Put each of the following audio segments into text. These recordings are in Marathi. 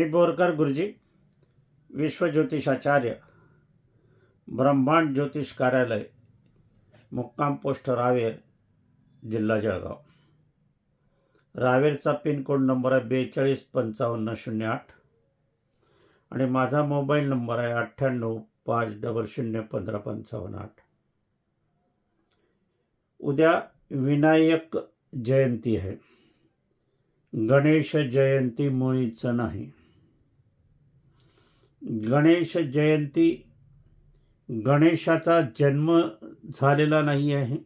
मी बोरकर गुरुजी विश्वज्योतिषाचार्य ब्रह्मांड ज्योतिष कार्यालय मुक्काम पोस्ट रावेर जिल्हा जळगाव. रावेरचा पिनकोड नंबर आहे बेचाळीस पंचावन्न शून्य आठ आणि माझा मोबाईल नंबर आहे अठ्ठ्याण्णव पाच डबल शून्य पंधरा पंचावन्न आठ. उद्या विनायक जयंती आहे. गणेश जयंती मुळीच नाही. गणेश जयंती गणेशाचा जन्म झालेला नाही आहे.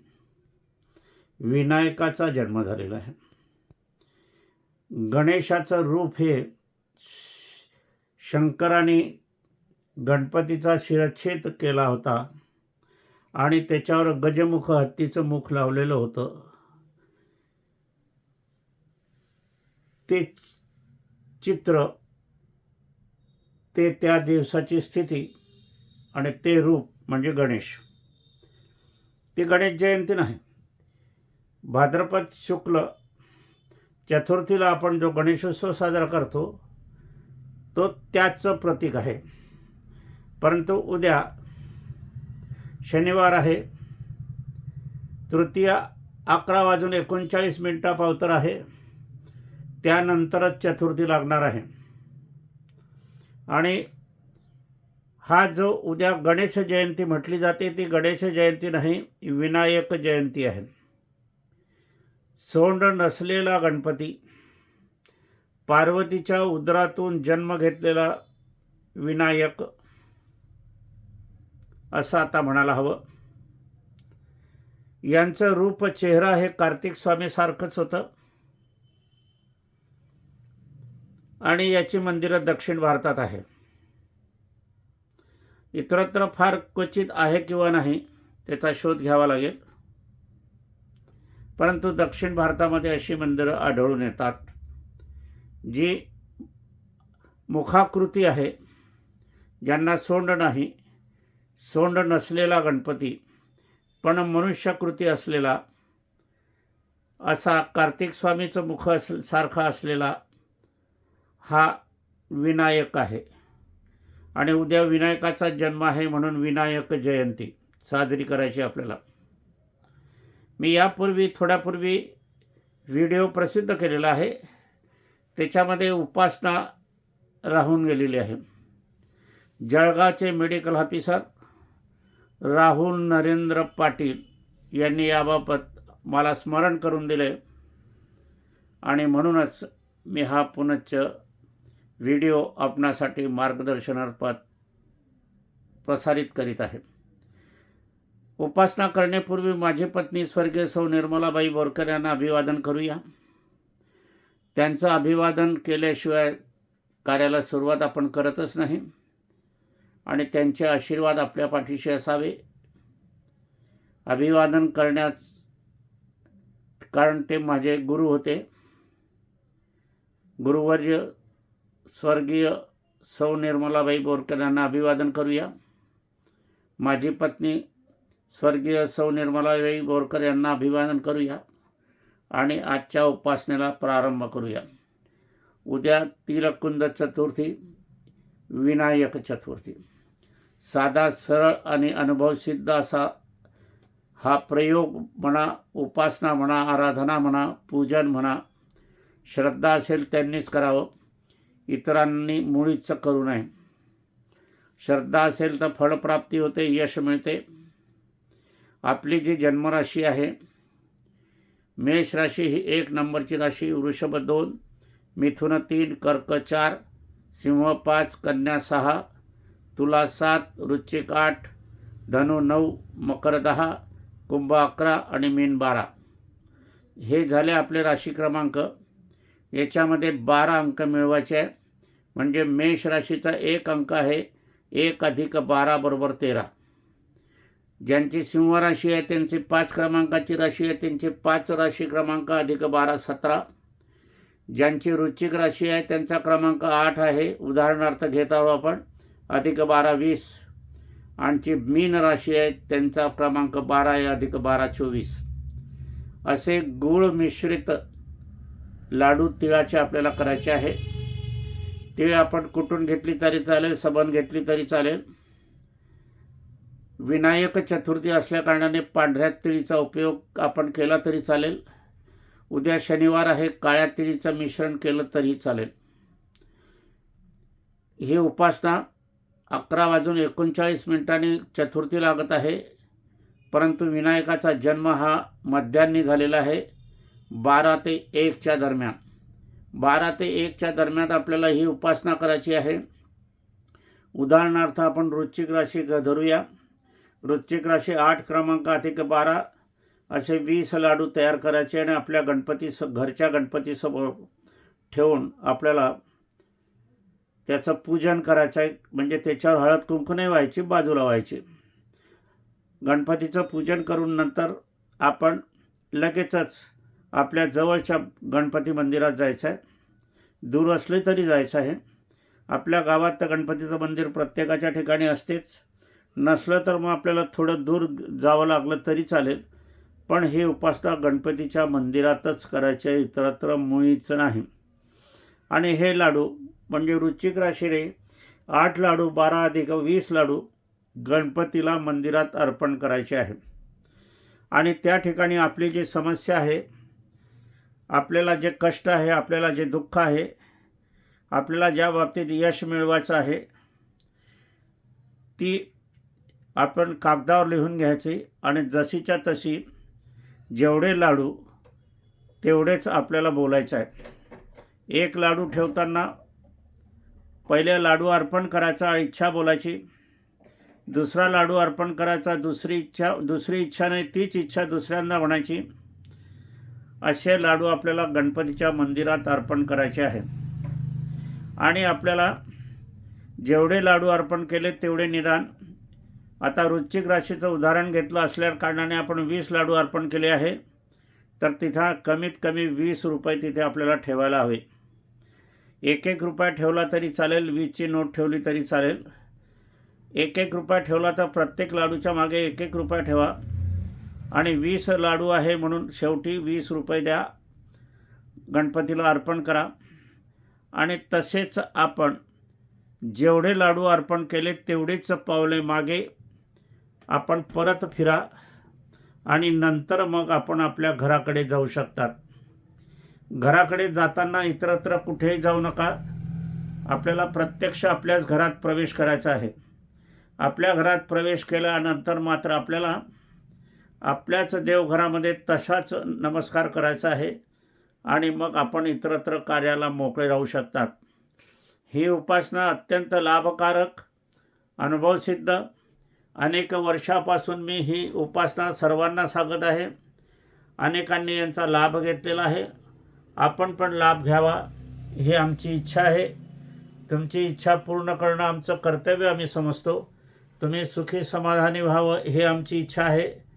विनायकाचा जन्म झालेला आहे. गणेशाचं रूप हे शंकराने गणपतीचा शिरच्छेद केला होता आणि त्याच्यावर गजमुख हत्तीचं मुख लावलेलं होतं. ते चित्र ते त्या दिवसाची स्थिती आणि ते रूप म्हणजे गणेश. ती गणेश जयंती नाही. भाद्रपद शुक्ल चतुर्थीला आपण जो गणेशोत्सव साजरा करतो तो त्याचं प्रतीक आहे. परंतु उद्या शनिवार आहे. तृतीया अकरा वाजून एकोणचाळीस मिनटा पावतर आहे. त्यानंतरच चतुर्थी लागणार आहे. आणि हा जो उद्या गणेश जयंती म्हटली जाते ती गणेश जयंती नाही विनायक जयंती आहे. सोंड नसलेला गणपती पार्वतीच्या उदरातून जन्म घेतलेला विनायक असं आता म्हणायला हवं. यांचं रूप चेहरा हे कार्तिक स्वामीसारखंच होतं. आणि याची मंदिरं दक्षिण भारतात आहे इतरत्र फार क्वचित आहे किंवा नाही त्याचा शोध घ्यावा लागेल. परंतु दक्षिण भारतामध्ये अशी मंदिरं आढळून येतात जी मुखाकृती आहे ज्यांना सोंड नाही सोंड नसलेला गणपती पण मनुष्यकृती असलेला असा कार्तिक स्वामीचं मुख अस सारखा असलेला हा विनायक आहे. आणि उद्या विनायकाचा जन्म आहे म्हणून विनायक जयंती साजरी करायची आपल्याला. मी यापूर्वी थोड्यापूर्वी व्हिडिओ प्रसिद्ध केलेला आहे. त्याच्यामध्ये उपासना राहून गेलेली आहे. जळगावचे मेडिकल ऑफिसर राहुल नरेंद्र पाटील यांनी याबाबत मला स्मरण करून दिले. आणि म्हणूनच मी हा पुनश्च व्हिडिओ आपणासाठी मार्गदर्शनार्पात प्रसारित करीत आहे उपासना करण्यापूर्वी माझी पत्नी स्वर्गीय सौ निर्मलाबाई बोरकर यांना अभिवादन करूया. त्यांचं अभिवादन केल्याशिवाय कार्याला सुरुवात आपण करतच नाही आणि त्यांचे आशीर्वाद आपल्या पाठीशी असावे. अभिवादन करण्यास कारण ते माझे गुरु होते. गुरुवर्य स्वर्गीय सौ निर्मलाबाई बोरकर यांना अभिवादन करूया. माझी पत्नी स्वर्गीय सौ निर्मलाबाई बोरकर यांना अभिवादन करूया आणि आजच्या उपासनेला प्रारंभ करूया. उद्या तिलकुंद चतुर्थी विनायक चतुर्थी. साधा सरळ आणि अनुभवसिद्ध असा हा प्रयोग म्हणा उपासना म्हणा आराधना म्हणा पूजन म्हणा श्रद्धा असेल त्यांनीच करावं. इतरांनी मुळीच करू नये. श्रद्धा असेल तर फळप्राप्ती होते यश मिळते. आपली जी जन्मराशी आहे मेष राशी ही एक नंबरची राशी वृषभ दोन मिथुन तीन कर्क चार सिंह पाच कन्या सहा तुला सात वृश्चिक आठ धनु नऊ मकर दहा कुंभ अकरा आणि मीन बारा. हे झाले आपले राशी क्रमांक. याच्यामध्ये बारा अंक मिळवायचे आहे म्हणजे मेष राशीचा एक अंक आहे एक अधिक बारा बरोबर तेरा. ज्यांची सिंह राशी आहे त्यांची पाच क्रमांकाची राशी आहे त्यांची पाच राशी क्रमांक अधिक बारा सतरा. ज्यांची रुचिक राशी आहे त्यांचा क्रमांक आठ आहे. उदाहरणार्थ घेत आहोत आपण अधिक बारा वीस. आणखी मीन राशी आहे त्यांचा क्रमांक बारा आहे अधिक बारा चोवीस. असे गुळ मिश्रित लाडू तिळाचे आपल्याला करायचे आहे. तिळ आपण कुटून घेतली तरी चालेल सबन घेतली तरी चालेल. विनायक चतुर्थी असल्याकारणाने पांढऱ्या तिळीचा उपयोग आपण केला तरी चालेल. उद्या शनिवार आहे काळ्या तिळीचं मिश्रण केलं तरी चालेल. ही उपासना अकरा वाजून एकोणचाळीस मिनिटांनी चतुर्थी लागत आहे. परंतु विनायकाचा जन्म हा मध्यान्नी झालेला आहे बारा ते एकच्या दरम्यान. बारा ते एकच्या दरम्यान आपल्याला ही उपासना करायची आहे. उदाहरणार्थ आपण वृश्चिक राशी ग- धरूया. वृश्चिक राशी आठ क्रमांक अधिक बारा? असे वीस लाडू तयार करायचे आणि आपल्या गणपती स घरच्या गणपतीसमोर ठेवून आपल्याला त्याचं पूजन करायचं आहे. म्हणजे त्याच्यावर हळद कुंकू नाही व्हायची बाजूला व्हायची. गणपतीचं पूजन करून नंतर आपण लगेचच आपल्या जवळच्या गणपती मंदिरात जायचं आहे. दूर असले तरी जायचं आहे. आपल्या गावात तर गणपतीचं मंदिर प्रत्येकाच्या ठिकाणी असतेच. नसलं तर मग आपल्याला थोडं दूर जावं लागलं तरी चालेल. पण हे उपासना गणपतीच्या मंदिरातच करायची आहे इतरत्र मुळीच नाही. आणि हे लाडू म्हणजे रुचिक राशीने आठ लाडू बारा अधिक वीस लाडू गणपतीला मंदिरात अर्पण करायचे आहे. आणि त्या ठिकाणी आपली जी समस्या आहे आपल्याला जे कष्ट आहे आपल्याला जे दुःख आहे आपल्याला ज्या बाबतीत यश मिळवायचं आहे ती आपण कागदावर लिहून घ्यायची आणि जशीच्या तशी जेवढे लाडू तेवढेच आपल्याला बोलायचं आहे. एक लाडू ठेवताना पहिले लाडू अर्पण करायचा इच्छा बोलायची. दुसरा लाडू अर्पण करायचा दुसरी इच्छा दुसरी इच्छा नाही तीच इच्छा दुसऱ्यांदा म्हणायची. असे लाडू आपल्याला गणपतीच्या मंदिरात अर्पण करायचे आहे आणि आपल्याला जेवढे लाडू अर्पण केले तेवढे निदान. आता वृश्चिक राशीचं उदाहरण घेतलं असल्या कारणाने आपण वीस लाडू अर्पण केले आहे. तर तिथं कमीत कमी वीस रुपये तिथे आपल्याला ठेवायला हवे. एक एक रुपया ठेवला तरी चालेल वीसची नोट ठेवली तरी चालेल. एक एक रुपया ठेवला तर प्रत्येक लाडूच्या मागे एक एक रुपया ठेवा. आणि वीस लाडू आहे म्हणून शेवटी वीस रुपये द्या. गणपतीला अर्पण करा. आणि तसेच आपण जेवढे लाडू अर्पण केले तेवढेच पावले मागे आपण परत फिरा आणि नंतर मग आपण आपल्या घराकडे जाऊ शकतात. घराकडे जाताना इतरत्र कुठेही जाऊ नका. आपल्याला प्रत्यक्ष आपल्याच घरात प्रवेश करायचा आहे. आपल्या घरात प्रवेश केल्यानंतर मात्र आपल्याला आपल्याच देवघरामध्ये तसाच नमस्कार करायचा आहे आणि मग आपण इतरत्र कार्याला मोकळे राहू शकतात. ही उपासना अत्यंत लाभकारक अनुभवसिद्ध. अनेक वर्षापासून मी ही उपासना सर्वांना सांगत आहे. अनेकांनी यांचा लाभ घेतलेला आहे. आपण पण लाभ घ्यावा ही आमची इच्छा आहे. तुमची इच्छा पूर्ण करणं आमचं कर्तव्य आम्ही समजतो. तुम्ही सुखी समाधानी व्हावं हे आमची इच्छा आहे.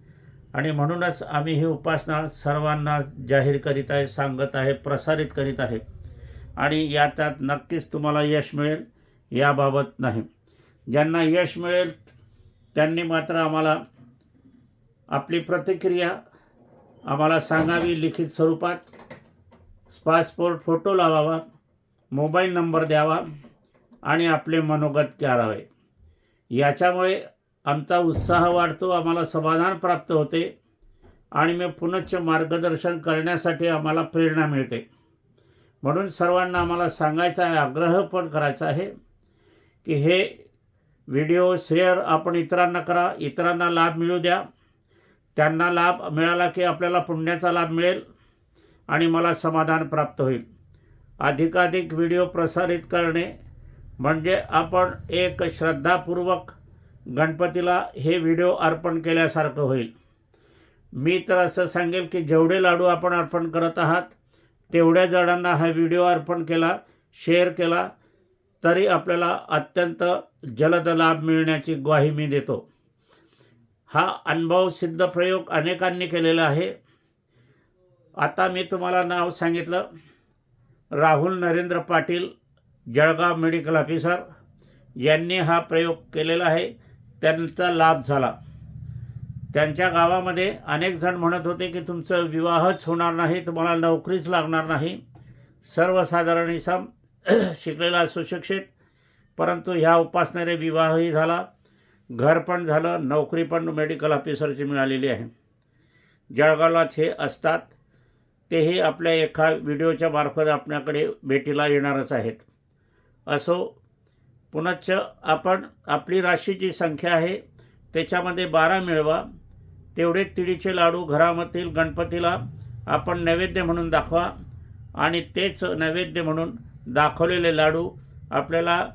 आणि म्हणूनच आम्ही ही उपासना सर्वांना जाहीर करीत आहे सांगत आहे प्रसारित करीत आहे. आणि याच्यात नक्कीच तुम्हाला यश मिळेल याबाबत नाही. ज्यांना यश मिळेल त्यांनी मात्र आम्हाला आपली प्रतिक्रिया आम्हाला सांगावी लिखित स्वरूपात. पासपोर्ट फोटो लावावा मोबाईल नंबर द्यावा आणि आपले मनोगत करावे याच्यामुळे आमचा उत्साह वाढतो आम्हाला समाधान प्राप्त होते आणि मी पुनश्च मार्गदर्शन करण्यासाठी आम्हाला प्रेरणा मिळते. म्हणून सर्वांना आम्हाला सांगायचं आहे आग्रह पण करायचा आहे की हे व्हिडिओ शेअर आपण इतरांना करा इतरांना लाभ मिळू द्या. त्यांना लाभ मिळाला की आपल्याला पुण्याचा लाभ मिळेल आणि मला समाधान प्राप्त होईल. अधिकाधिक व्हिडिओ प्रसारित करणे म्हणजे आपण एक श्रद्धापूर्वक गणपतीला हे व्हिडिओ अर्पण केल्यासारखं होईल. मी तर असं सांगेल की जेवढे लाडू आपण अर्पण करत आहात तेवढ्या जणांना हा व्हिडिओ अर्पण केला शेअर केला तरी आपल्याला अत्यंत जलद लाभ मिळण्याची ग्वाही मी देतो. हा अनुभव सिद्ध प्रयोग अनेकांनी केलेला आहे. आता मी तुम्हाला नाव सांगितलं. Rahul Narendra Patil Jalgaon medical officer. यांनी हा प्रयोग केलेला आहे. त्यांचा लाभ झाला. त्यांच्या गावामध्ये अनेक जण म्हणत होते की तुमचं विवाहच होणार नाही तुम्हाला नोकरीच लागणार नाही. सर्वसाधारण इसम शिकलेला सुशिक्षित परंतु ह्या उपासनेने विवाहही झाला. घर पण झालं नोकरी पण मेडिकल ऑफिसरची मिळालेली आहे. जळगावलाच हे असतात. तेही आपल्या एका व्हिडिओच्या मार्फत आपल्याकडे भेटीला येणारच आहेत. असो पुनश्च आपण आपली राशी जी संख्या आहे त्याच्यामध्ये बारा मिळवा. तेवढे तिळीचे लाडू घरामधील गणपतीला आपण नैवेद्य म्हणून दाखवा. आणि तेच नैवेद्य म्हणून दाखवलेले लाडू आपल्याला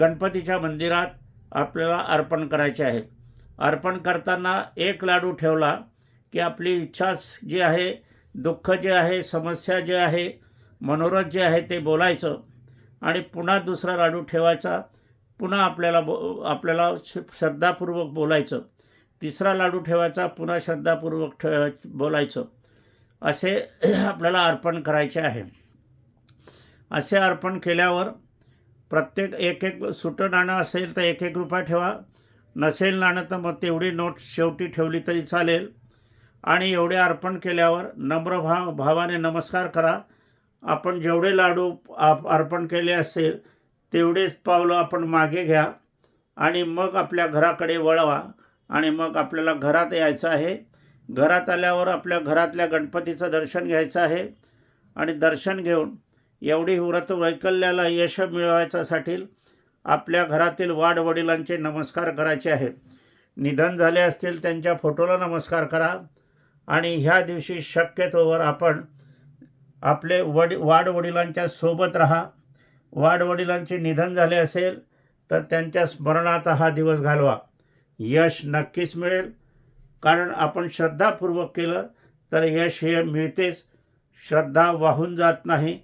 गणपतीच्या मंदिरात आपल्याला अर्पण करायचे आहे. अर्पण करताना एक लाडू ठेवला की आपली इच्छा जी आहे दुःख जे आहे समस्या जे आहे मनोरथ जे आहे ते बोलायचं. आणि पुन्हा दुसरा लाडू ठेवायचा पुन्हा आपल्याला बो आपल्याला श श्रद्धापूर्वक बोलायचं. तिसरा लाडू ठेवायचा पुन्हा श्रद्धापूर्वक ठे बोलायचं. असे आपल्याला अर्पण करायचे आहे. असे अर्पण केल्यावर प्रत्येक एक एक सुटं नाणं असेल तर एक एक रुपया ठेवा. नसेल नाणं तर मग तेवढी नोट शेवटी ठेवली तरी चालेल. आणि एवढे अर्पण केल्यावर नम्र भाव भावाने नमस्कार करा. आपण जेवढे लाडू आप अर्पण केले असेल तेवढेच पावलं आपण मागे घ्या आणि मग आपल्या घराकडे वळवा आणि मग आपल्याला घरात यायचं आहे. घरात आल्यावर आपल्या घरातल्या गणपतीचं दर्शन घ्यायचं आहे आणि दर्शन घेऊन एवढी व्रत वैकल्याला यश मिळवायच्यासाठी आपल्या घरातील वाडवडिलांचे नमस्कार करायचे आहे. निधन झाले असतील त्यांच्या फोटोला नमस्कार करा आणि ह्या दिवशी शक्यतोवर आपण आपले वडी वाडवडिलांच्या सोबत राहा. वाडवडिलांचे निधन झाले असेल तर त्यांच्या स्मरणात हा दिवस घालवा. यश नक्कीच मिळेल. कारण आपण श्रद्धापूर्वक केलं तर यश हे मिळतेच. श्रद्धा वाहून जात नाही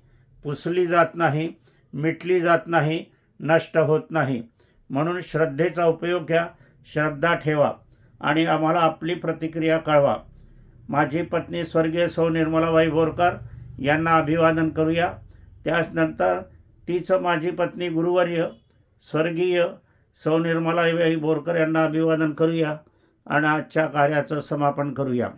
पुसली जात नाही मिटली जात नाही नष्ट होत नाही. म्हणून श्रद्धेचा उपयोग घ्या श्रद्धा ठेवा आणि आम्हाला आपली प्रतिक्रिया कळवा. माझी पत्नी स्वर्गीय सौ निर्मलाबाई बोरकर यांना अभिवादन करूया. त्याचनंतर तीचं माझी पत्नी गुरुवर्य स्वर्गीय सौ निर्मलाबाई बोरकर यांना अभिवादन करूया. आणि आजच्या कार्याचं समापन करूया.